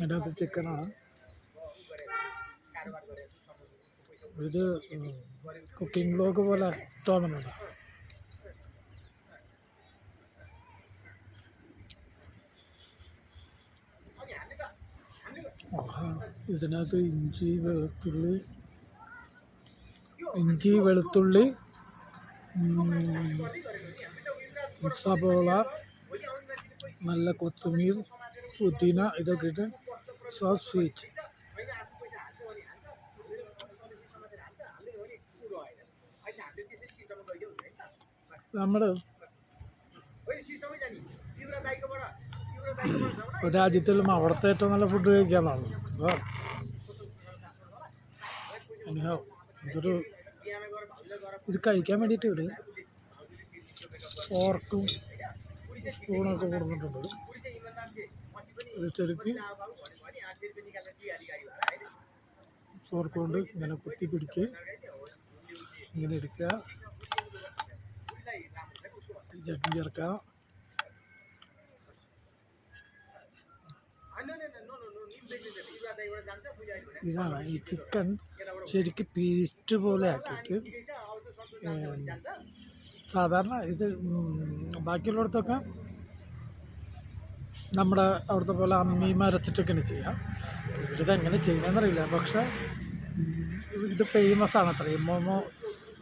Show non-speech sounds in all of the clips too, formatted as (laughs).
അതിനകത്ത് ചിക്കനാണ്. ഇത് കുക്കിംഗ് ബ്ലോഗ് പോലെ തോന്നുന്നുണ്ട്. ഇതിനകത്ത് ഇഞ്ചി വെളുത്തുള്ളി ഇഞ്ചി വെളുത്തുള്ളി സബോള നല്ല കൊത്തുമീർ പുതിന ഇതൊക്കെ ഇട്ട് സോസ് സ്വീറ്റ് നമ്മുടെ രാജ്യത്തിലും അവിടുത്തെ ഏറ്റവും നല്ല ഫുഡ് കഴിക്കാന്നാണ്. അപ്പോൾ anyhow, ഇതൊരു ഇത് കഴിക്കാൻ വേണ്ടിയിട്ട് ഒരു ഫോർക്കും സ്പൂണൊക്കെ കൊടുത്തിട്ടുണ്ട്. ഇത് ശരിക്ക് ഫോർക്ക് ഇങ്ങനെ കുത്തി പിടിച്ച് ഇങ്ങനെ എടുക്കുക. ചട്ടി ചേർക്കാം ഇതാണ് ഈ ചിക്കൻ ശരിക്കും പീസ്റ്റ് പോലെ ആക്കിയിട്ട് സാധാരണ ഇത് ബാക്കിയുള്ളടത്തൊക്കെ നമ്മുടെ അവിടുത്തെ പോലെ അമ്മീമ അരച്ചിട്ടൊക്കെയാണ് ചെയ്യുക. ഇവരിത് എങ്ങനെ ചെയ്യണമെന്നറിയില്ല പക്ഷേ ഇത് ഫേമസ് ആണ് അത്ര. മോമോ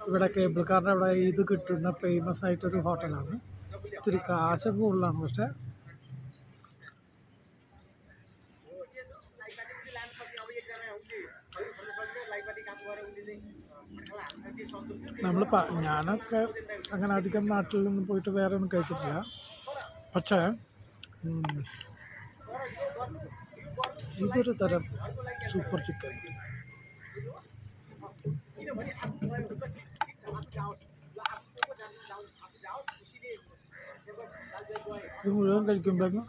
ഇവിടെ കേബിൾ കാറിന്റെ അവിടെ ഇത് കിട്ടുന്ന ഫേമസ് ആയിട്ടൊരു ഹോട്ടലാണ്. ഇത്തിരി കാശ് കൂടുതലാണ് പക്ഷേ നമ്മൾ ഞാനൊക്കെ അങ്ങനെ അധികം നാട്ടിലൊന്നും പോയിട്ട് വേറെ ഒന്നും കഴിച്ചിട്ടില്ല. പക്ഷേ ഇതൊരു തരം സൂപ്പർ ചിക്കൻ. ഇത് മുഴുവൻ കഴിക്കുമ്പോഴേക്കും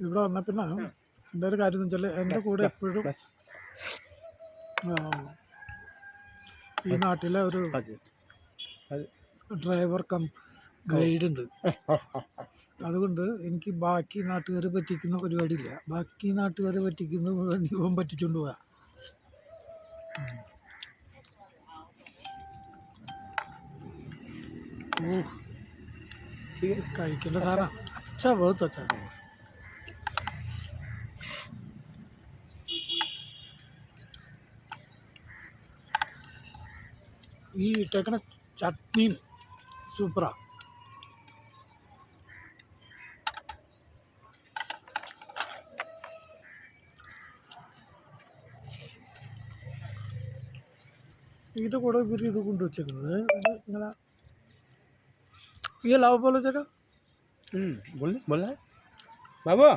ഇവിടെ വന്ന പിന്നെ എന്റെ ഒരു കാര്യം എന്ന് വെച്ചാൽ എന്റെ കൂടെ എപ്പോഴും ഈ നാട്ടിലെ ഒരു ഡ്രൈവർ കം ഗൈഡ് ഉണ്ട്. (laughs) അതുകൊണ്ട് എനിക്ക് ബാക്കി നാട്ടുകാരെ പറ്റിക്കുന്ന പരിപാടിയില്ല. ബാക്കി നാട്ടുകാരെ പറ്റിക്കുന്ന ഇവൻ പറ്റിച്ചുകൊണ്ട് പോവാ. ഓ ഇത് കഴിക്കേണ്ട സാധനം. അച്ഛ വേർത്ത് അച്ഛാ. ഈ ഇട്ടേക്കണ ചട്നിയും സൂപ്പറാ. ഇതിന്റെ കൂടെ ഇവർ ഇത് കൊണ്ടുവച്ചേക്കുന്നത് ഇത് ഇങ്ങനെ ये लाओ बोलो जरा। बोल बोल रहा है बाबू।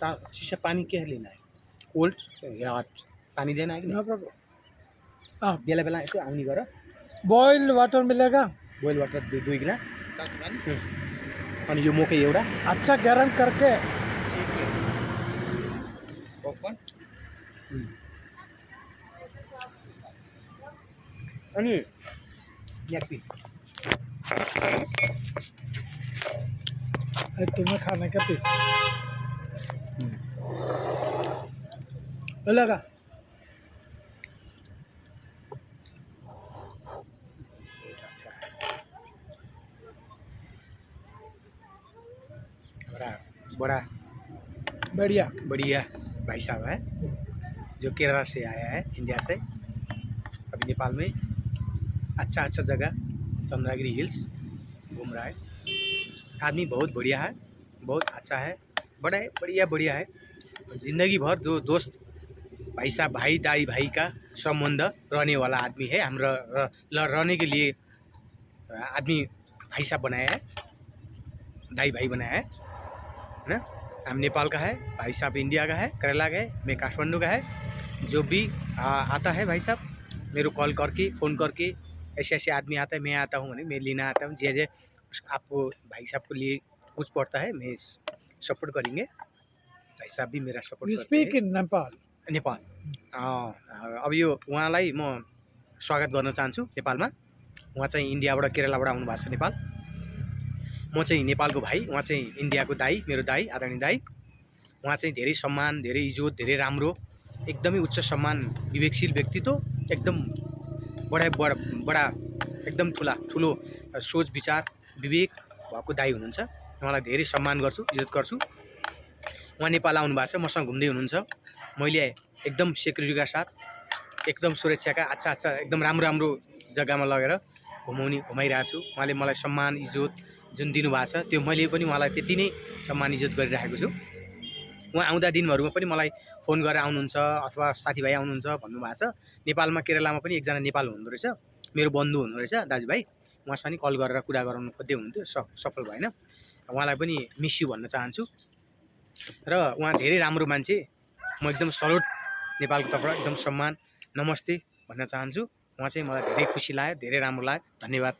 ता- शीशा पानी क्या लेना है। कोल्ड या पानी देना है कि नहीं? प्रॉब्लम हाँ बेला बेला यसो आउने गर बॉइल्ड वाटर मिलेगा। बोइल वाटर दुई दुई गिलास। अनि यो मकै एउटा अच्छा गर्म करके อันนี้อยากปิดไอ้ตุ้มมาขานก็ปิดแล้วก็ बड़ा बड़ा। बढ़िया। बढ़िया भाई साहब है जो केरला से आया है इंडिया से अभी नेपाल में। अच्छा अच्छा जगह चंद्रागिरी हिल्स घूम रहा है। आदमी बहुत बढ़िया है बहुत अच्छा है बड़ा है बढ़िया बढ़िया है। ज़िंदगी भर जो दोस्त भाई साहब भाई दाई भाई का संबंध रहने वाला आदमी है। ल- रहने के लिए आदमी भाई साहब बनाया है दाई भाई बनाया है है ना? हम नेपाल का है भाई साहब इंडिया का है केरला का है मैं काठमांडू का है। जो भी आ, आता है भाई साहब मेरे कॉल करके फ़ोन करके ऐसे ऐसे आदमी आता है मैं आता हूँ मैं लेना आता हूँ जे जे आपको भाई साहब को लिए कुछ पड़ता है मैं सपोर्ट करेंगे। भाइ साहब भी मेरा सपोर्ट करते हैं। नेपाल। नेपाल अँ, अब यो उहाँलाई म स्वागत गर्न चाहन्छु नेपालमा। उहाँ चाहिँ इन्डियाबाट केरलाबाट आउनुभएको छ नेपाल। म चाहिँ नेपालको भाइ उहाँ चाहिँ इन्डियाको दाई मेरो दाई आदरणीय दाई। उहाँ चाहिँ धेरै सम्मान धेरै इज्जत धेरै राम्रो एकदमै उच्च सम्मान विवेकशील व्यक्तित्व एकदम बडा बडा बडा एकदम ठुला ठुलो सोच विचार विवेक भएको दाई हुनुहुन्छ। उहाँलाई धेरै सम्मान गर्छु इज्जत गर्छु। उहाँ नेपाल आउनु भएको छ मसँग घुम्दै हुनुहुन्छ। मैले एकदम सेक्युरिटीका साथ एकदम सुरक्षाका अच्छा अच्छा एकदम राम्रो राम्रो जग्गामा लगेर घुमाउने घुमाइरहेको छु। उहाँले मलाई सम्मान इज्जत जुन दिनुभएको छ त्यो मैले पनि उहाँलाई त्यति नै सम्मान इज्जत गरिरहेको छु। उहाँ आउँदा दिनहरूमा पनि मलाई फोन गरेर आउनुहुन्छ अथवा साथीभाइ आउनुहुन्छ भन्नुभएको छ। नेपालमा केरलामा पनि एकजना नेपाल हुनुहुँदो रहेछ। मेरो बन्धु हुनुहुँदो रहेछ दाजुभाइ। उहाँसँग नि कल गरेर कुरा गराउनु खोज्दै हुनुहुन्थ्यो सफल भएन। उहाँलाई पनि मिस यु भन्न चाहन्छु। र उहाँ धेरै राम्रो मान्छे। म एकदम सल्युट नेपालको तर्फबाट एकदम सम्मान नमस्ते भन्न चाहन्छु। उहाँ चाहिँ मलाई धेरै खुसी लाग्यो धेरै राम्रो लाग्यो। धन्यवाद।